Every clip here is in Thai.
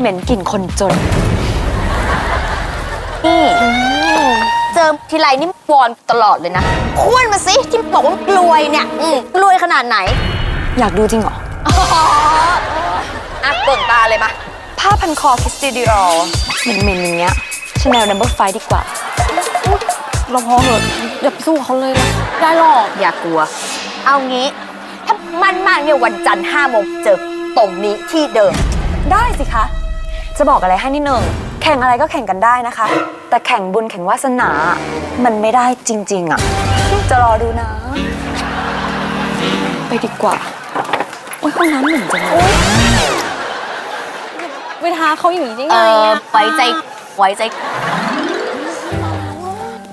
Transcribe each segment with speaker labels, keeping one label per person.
Speaker 1: เหม็นกลิ่นคนจน
Speaker 2: นี่เจอทีไรนี่วอนตลอดเลยนะพูดมาสิที่บอกว่ารวยเนี่ยอืมรวยขนาดไหน
Speaker 1: อยากดูจริงเหรอ
Speaker 2: อ๋ออะเปิดตาเลยมา
Speaker 1: ผ้าพันคอคิสติดิอลเหม็นๆอย่างเงี้ยชาแนลนัมเบอร์ไฟดีกว่า
Speaker 3: เราพอเหอะอย่าไปสู้เขาเลยนะได้หรอก
Speaker 2: อย่ากลัว เอางี้ ถ้ามันมากเนี่ยวันจันทร์ห้าโมงเจอตรงนี้ที่เดิม
Speaker 1: ได้สิคะ จะบอกอะไรให้นิดนึงแข่งอะไรก็แข่งกันได้นะคะ แต่แข่งบุญแข่งวาสนา มันไม่ได้จริง ๆ อะ จะรอดูนะ ไปดีกว่า โอ้ยห้องน้ำเหม็นจังเลย
Speaker 3: เวลาเขาอย่างนี้ได้
Speaker 2: เอ
Speaker 3: ไง
Speaker 2: อ
Speaker 3: อะ
Speaker 2: ไว้ใจไว้ใจ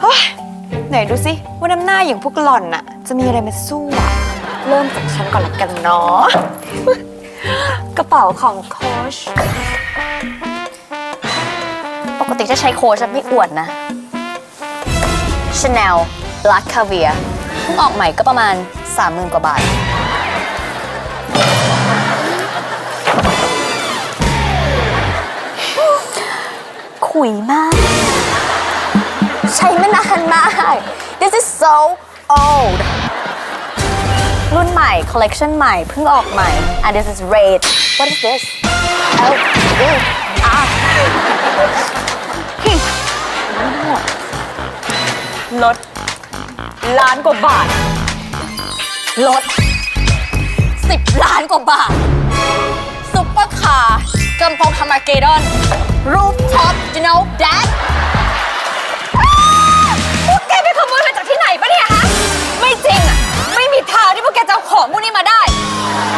Speaker 1: เฮ้ยไหนดูสิว่าน้ำหน้าอย่างพวกหล่อนน่ะ จะมีอะไรมาสู้อะเริ่มจากฉันก่อนละกันเนาะ กระเป๋าของโค้ช
Speaker 2: ป กติถ้าใช้โค้ชจะไม่อวดนะ Chanel Black Caviar เพิ่งออกใหม่ก็ประมาณ 30,000 กว่าบาท ขุยมาก ใช้มานานมาก This is so old รุ่นใหม่ collection ใหม่ เพิ่งออกใหม่ and this is red what is this oh oh. ah
Speaker 1: ลดล้านกว่าบาท
Speaker 2: ลด10ล้านกว่าบาท ซุปเปอร์คาร์กำปองฮามาเกดอน รูฟท็อป you know that พวกแกไปขโมยมาจากที่ไหนปะเนี่ยฮะ ไม่จริงอะ ไม่มีทางที่พวกแกจะเอาของพวกนี้มาได้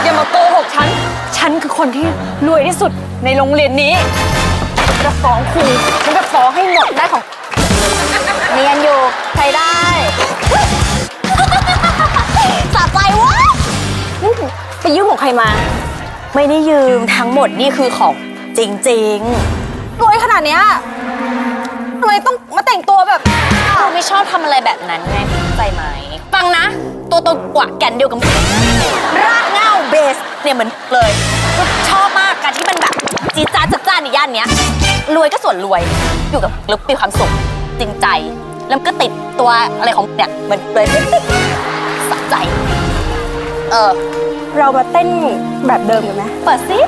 Speaker 1: อย่ามาโกหกฉัน ฉันคือคนที่รวยที่สุดในโรงเรียนนี้จะฟ้องครู ฉันจะฟ้องให้หมดได้ของ
Speaker 2: เนียนอยู่ใช้ได้สะใจวะ
Speaker 3: ไปยืมของใครมา
Speaker 2: ไม่ได้ยืมทั้งหมดนี่คือของจริง
Speaker 3: รวยขนาดเนี้ยทำไมต้องมาแต่งตัวแบบ
Speaker 2: ๆเราไม่ชอบทำอะไรแบบนั้นไงเข้าใจไหมฟังนะ ตัวตนกว่าแก่นเดียวกับมึงรากเหง้าเบสเนี่ยเหมือนเลยชอบมากการที่มันแบบจีดจ้าดจัดจ้านในย่านเนี้ย รวยก็ส่วนรวย อยู่กับลึกมีความสุขจริงใจ แล้วมันก็ติดตัวอะไรของเนี่ยเหมือนเลยสะใจ เออ
Speaker 3: เรามาเต้นแบบเดิมกันไหม
Speaker 2: เปิดซิ